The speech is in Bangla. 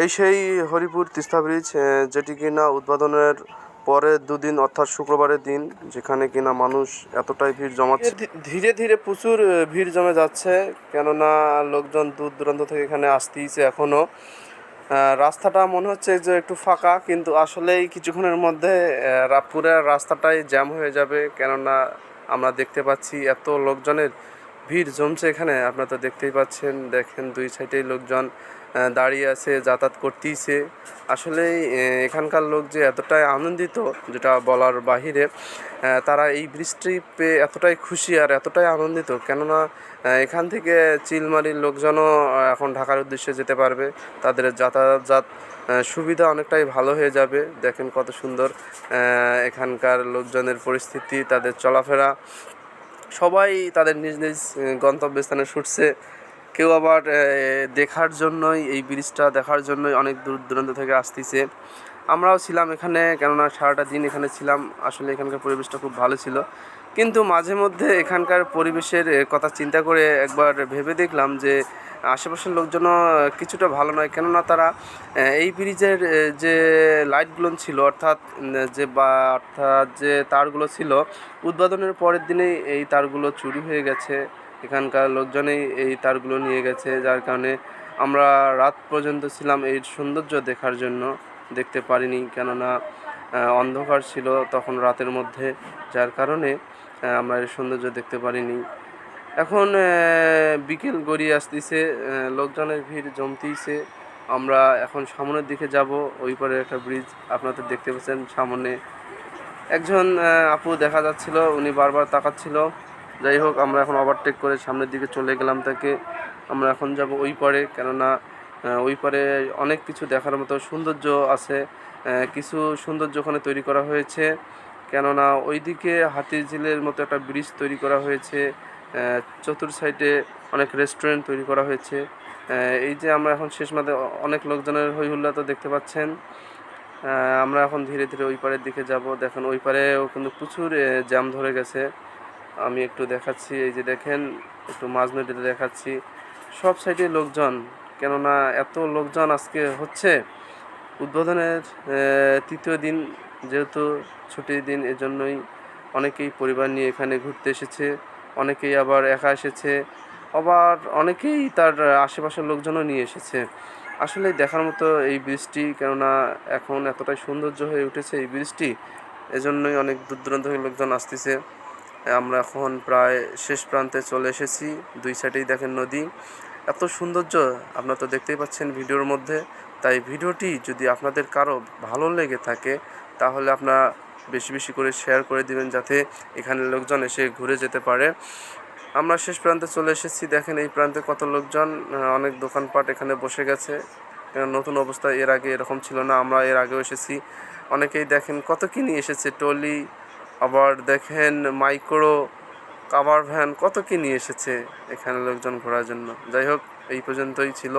এই সেই হরিপুর তিস্তা ব্রিজ যেটি কিনা উদ্বোধনের পরে দুদিন অর্থাৎ শুক্রবারের দিন, যেখানে কিনা মানুষ এতটাই ভিড় জমাচ্ছে। ধীরে ধীরে প্রচুর ভিড় জমে যাচ্ছে, কেননা লোকজন দূর দূরান্ত থেকে এখানে আসতেইছে এখনও রাস্তাটা মনে হচ্ছে যে একটু ফাঁকা, কিন্তু আসলেই কিছুক্ষণের মধ্যে পুরো রাস্তাটাই জ্যাম হয়ে যাবে, কেননা আমরা দেখতে পাচ্ছি এত লোকজনের ভিড় জমছে এখানে, আপনারা তো দেখতেই পাচ্ছেন, দেখেন দুই সাইডেই লোকজন দাঁড়িয়ে আছে, যাতায়াত করতেইছে। আসলে এখানকার লোক যে এতটাই আনন্দিত, যেটা বলার বাহিরে তারা এই বৃষ্টি পেয়ে এতটাই খুশি আর এতটাই আনন্দিত, কেননা এখান থেকে চিলমারির লোকজনও এখন ঢাকার উদ্দেশ্যে যেতে পারবে। তাদের যাতায়াত সুবিধা অনেকটাই ভালো হয়ে যাবে। দেখেন কত সুন্দর এখানকার লোকজনের পরিস্থিতি, তাদের চলাফেরা। সবাই তাদের নিজ নিজ গন্তব্যস্থানে ছুটছে। কেউ আবার দেখার জন্যই, এই ব্রিজটা দেখার জন্যই অনেক দূর দূরান্ত থেকে আসতেছে। আমরাও ছিলাম এখানে, কেননা সারাটা দিন এখানে ছিলাম। আসলে এখানকার পরিবেশটা খুব ভালো ছিল। কিন্তু মাঝে মধ্যে এখানকার পরিবেশের কথা চিন্তা করে একবার ভেবে দেখলাম যে, আশেপাশের লোকজনও কিছুটা ভালো নয়। কেননা তারা এই ব্রিজের যে লাইটগুলো ছিল, অর্থাৎ যে বা, অর্থাৎ যে তারগুলো ছিল, উদ্বোধনের পরের দিনেই এই তারগুলো চুরি হয়ে গেছে। এখানকার লোকজনেই এই তারগুলো নিয়ে গেছে। যার কারণে আমরা রাত পর্যন্ত ছিলাম এই সৌন্দর্য দেখার জন্য। দেখতে পারিনি। কেননা অন্ধকার ছিল তখন রাতের মধ্যে, যার কারণে আমরা এর সৌন্দর্য দেখতে পারিনি। এখন বিকেল গড়িয়ে আসতেছে লোকজনের ভিড় জমতেইছে। আমরা এখন সামনের দিকে যাব, ওই পারে একটা ব্রিজ আপনাদের দেখতে পাচ্ছেন সামনে। একজন আপু দেখা যাচ্ছিল, উনি বারবার তাকাচ্ছিল। যাই হোক, আমরা এখন ওভারটেক করে সামনের দিকে চলে গেলাম তাকে। আমরা এখন যাব ওই পারে, কেননা ওই পারে অনেক কিছু দেখার মতো সৌন্দর্য আছে। কিছু সৌন্দর্য ওখানে তৈরি করা হয়েছে। কেননা ওইদিকে হাতির ঝিলের মতো একটা ব্রিজ তৈরি করা হয়েছে। চতুর সাইডে অনেক রেস্টুরেন্ট তৈরি করা হয়েছে। এই যে আমরা এখন শেষ মাঠে অনেক লোকজনের হই হুল্লা তো দেখতে পাচ্ছেন। আমরা এখন ধীরে ধীরে ওই পারের দিকে যাব। দেখেন ওই পারেও কিন্তু প্রচুর জ্যাম ধরে গেছে। আমি একটু দেখাচ্ছি, এই যে দেখেন, একটু মাঝ নদীতে দেখাচ্ছি। সব সাইডে লোকজন। কেননা এত লোকজন আজকে হচ্ছে উদ্বোধনের তৃতীয় দিন যেহেতু ছুটির দিন, এজন্যই অনেকেই পরিবার নিয়ে এখানে ঘুরতে এসেছে, অনেকেই আবার একা এসেছে, আবার অনেকেই তার আশেপাশের লোকজনও নিয়ে এসেছে। আসলে দেখার মতো এই ব্রিজটি কেননা এখন এতটাই সৌন্দর্য হয়ে উঠেছে এই ব্রিজটি এজন্যই অনেক দূর দূরান্ত থেকে লোকজন আসতেছে। আমরা এখন প্রায় শেষ প্রান্তে চলে এসেছি, দুই সাইডেই দেখেন নদী। এত সৌন্দর্য আপনারা তো দেখতেই পাচ্ছেন ভিডিওর মধ্যে। তাই ভিডিওটি যদি আপনাদের কারও ভালো লেগে থাকে, তাহলে আপনারা বেশি বেশি করে শেয়ার করে দিবেন যাতে এখানে লোকজন এসে ঘুরে যেতে পারে। আমরা শেষ প্রান্তে চলে এসেছি। দেখেন এই প্রান্তে কত লোকজন অনেক দোকানপাট এখানে বসে গেছে। নতুন অবস্থা, এর আগে এরকম ছিল না, আমরা এর আগেও এসেছি। অনেকেই দেখেন কত কি নিয়ে এসেছে, টলি, আবার দেখেন মাইক্রো কাভার ভ্যান কত কি নিয়ে এসেছে এখানে লোকজন ঘোরার জন্য? যাই হোক, এই পর্যন্তই ছিল।